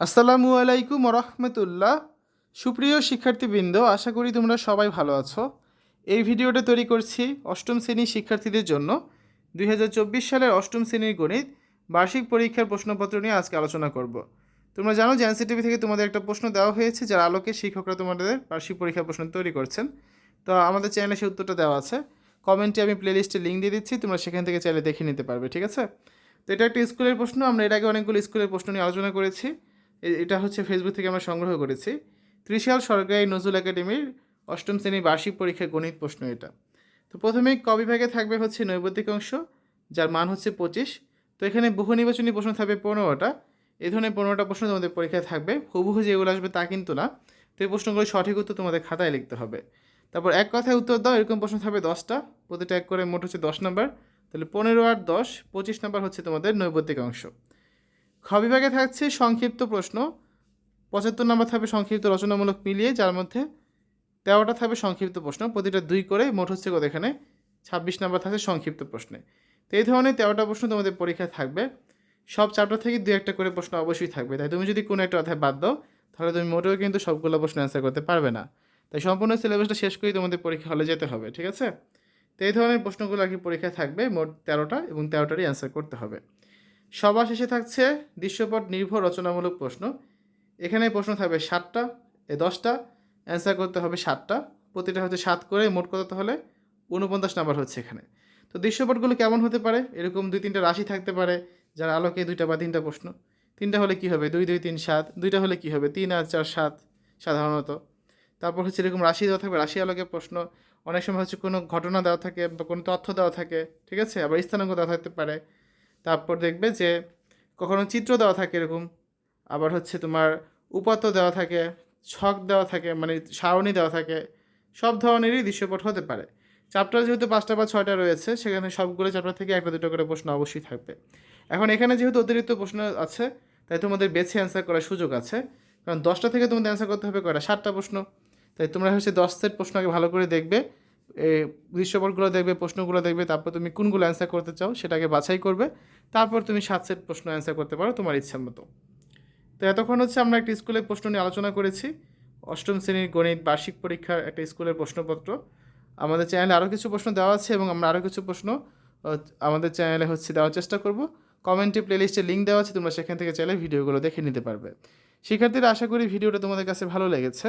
আসসালামু আলাইকুম রহমতুল্লাহ। সুপ্রিয় শিক্ষার্থীবৃন্দ, আশা করি তোমরা সবাই ভালো আছো। এই ভিডিওটা তৈরি করছি অষ্টম শ্রেণির শিক্ষার্থীদের জন্য। দুই হাজার চব্বিশ সালের অষ্টম শ্রেণির গণিত বার্ষিক পরীক্ষার প্রশ্নপত্র নিয়ে আজকে আলোচনা করব। তোমরা জানো যে এনসিটিভি থেকে তোমাদের একটা প্রশ্ন দেওয়া হয়েছে, যার আলোকে শিক্ষকরা তোমাদের বার্ষিক পরীক্ষার প্রশ্ন তৈরি করছেন। তো আমাদের চ্যানেলে সেই উত্তরটা দেওয়া আছে। কমেন্টে আমি প্লেলিস্টে লিঙ্ক দিয়ে দিচ্ছি, তোমরা সেখান থেকে চাইলে দেখে নিতে পারবে, ঠিক আছে? তো এটা একটা স্কুলের প্রশ্ন, আমরা এর আগে অনেকগুলো স্কুলের প্রশ্ন নিয়ে আলোচনা করেছি। এটা হচ্ছে ফেসবুক থেকে আমরা সংগ্রহ করেছি। ত্রিশাল সরকারি নজরুল একাডেমির অষ্টম শ্রেণির বার্ষিক পরীক্ষার গণিত প্রশ্ন এটা। তো প্রথমে ক বিভাগে থাকবে হচ্ছে নৈবতিক অংশ, যার মান হচ্ছে পঁচিশ। তো এখানে বহু নির্বাচনী প্রশ্ন থাকবে পনেরোটা। এই ধরনের পনেরোটা প্রশ্ন তোমাদের পরীক্ষায় থাকবে। হুবহু যেগুলো আসবে তা কিন্তু না। তো এই প্রশ্নগুলো সঠিক উত্তর তোমাদের খাতায় লিখতে হবে। তারপর এক কথায় উত্তর দাও, এরকম প্রশ্ন থাকবে দশটা। প্রতিটা এক করে মোট হচ্ছে দশ নাম্বার। তাহলে পনেরো আর দশ, পঁচিশ নাম্বার হচ্ছে তোমাদের নৈবতিক অংশ। খ বিভাগে থাকছে সংক্ষিপ্ত প্রশ্ন। পঁচাত্তর নম্বর থাকবে সংক্ষিপ্ত রচনামূলক মিলিয়ে, যার মধ্যে তেরোটা থাকবে সংক্ষিপ্ত প্রশ্ন। প্রতিটা দুই করে, মোট হচ্ছে কত এখানে? ছাব্বিশ নম্বর থাকছে সংক্ষিপ্ত প্রশ্নে। তো এই ধরনের তেরোটা প্রশ্ন তোমাদের পরীক্ষায় থাকবে। সব চ্যাপ্টার থেকে দু একটা করে প্রশ্ন অবশ্যই থাকবে। তাই তুমি যদি কোনো একটা অধ্যায় বাদ দাও, তাহলে তুমি মোটেও কিন্তু সবগুলো প্রশ্ন অ্যান্সার করতে পারবে না। তাই সম্পূর্ণ সিলেবাসটা শেষ করেই তোমাদের পরীক্ষা হলে যেতে হবে, ঠিক আছে? তো এই ধরনের প্রশ্নগুলো আর কি পরীক্ষায় থাকবে, মোট তেরোটা এবং তেরোটারই অ্যান্সার করতে হবে। সবার শেষে থাকছে দৃশ্যপট নির্ভর রচনামূলক প্রশ্ন। এখানে প্রশ্ন থাকবে সাতটা, এ দশটা অ্যান্সার করতে হবে সাতটা। প্রতিটা হচ্ছে সাত করে, মোট কত হলে উনপঞ্চাশ নাম্বার হচ্ছে এখানে। তো দৃশ্যপটগুলো কেমন হতে পারে? এরকম দুই তিনটা রাশি থাকতে পারে যার আলোকে দুইটা বা তিনটা প্রশ্ন। তিনটা হলে কি হবে? দুই দুই, তিন, সাত। দুইটা হলে কি হবে? তিন আর চার, সাত সাধারণত। তারপর হচ্ছে এরকম রাশি দেওয়া থাকবে, রাশি আলোকে প্রশ্ন। অনেক সময় হচ্ছে কোনো ঘটনা দেওয়া থাকে বা কোনো তথ্য দেওয়া থাকে, ঠিক আছে? আবার স্থানাঙ্ক দেওয়া থাকতে পারে। তারপর দেখবে যে কখনো চিত্র দেওয়া থাকে এরকম, আবার হচ্ছে তোমার উপাত্ত দেওয়া থাকে, ছক দেওয়া থাকে মানে সারণী দেওয়া থাকে, সব ধরনেরই দৃশ্যপট হতে পারে। চ্যাপ্টার যেহেতু পাঁচটা বা ছয়টা রয়েছে, সেখানে সবগুলো চ্যাপ্টার থেকে একটা দুটো করে প্রশ্ন অবশ্যই থাকবে। এখন এখানে যেহেতু অতিরিক্ত প্রশ্ন আছে, তাই তোমাদের বেছে অ্যান্সার করার সুযোগ আছে। কারণ দশটা থেকে তোমাদের অ্যান্সার করতে হবে কয়টা? সাতটা প্রশ্ন। তাই তোমরা হচ্ছে দশ সেট প্রশ্ন আগে ভালো করে দেখবে। দৃশ্যপটগুলো দেখবে, প্রশ্নগুলো দেখবে, তারপর তুমি কোনগুলো অ্যান্সার করতে চাও সেটাকে বাছাই করবে, তারপর তুমি সাত সেট প্রশ্ন অ্যান্সার করতে পারো তোমার ইচ্ছা মতো। তো এতক্ষণ হচ্ছে আমরা একটা স্কুলের প্রশ্ন নিয়ে আলোচনা করেছি, অষ্টম শ্রেণির গণিত বার্ষিক পরীক্ষার একটা স্কুলের প্রশ্নপত্র। আমাদের চ্যানেলে আরও কিছু প্রশ্ন দেওয়া আছে এবং আমরা আরও কিছু প্রশ্ন আমাদের চ্যানেলে হচ্ছে দেওয়ার চেষ্টা করব। কমেন্টে প্লেলিস্টে লিঙ্ক দেওয়া আছে, তোমরা সেখান থেকে চাইলে ভিডিওগুলো দেখে নিতে পারবে। শিক্ষার্থীরা, আশা করি ভিডিওটা তোমাদের কাছে ভালো লেগেছে।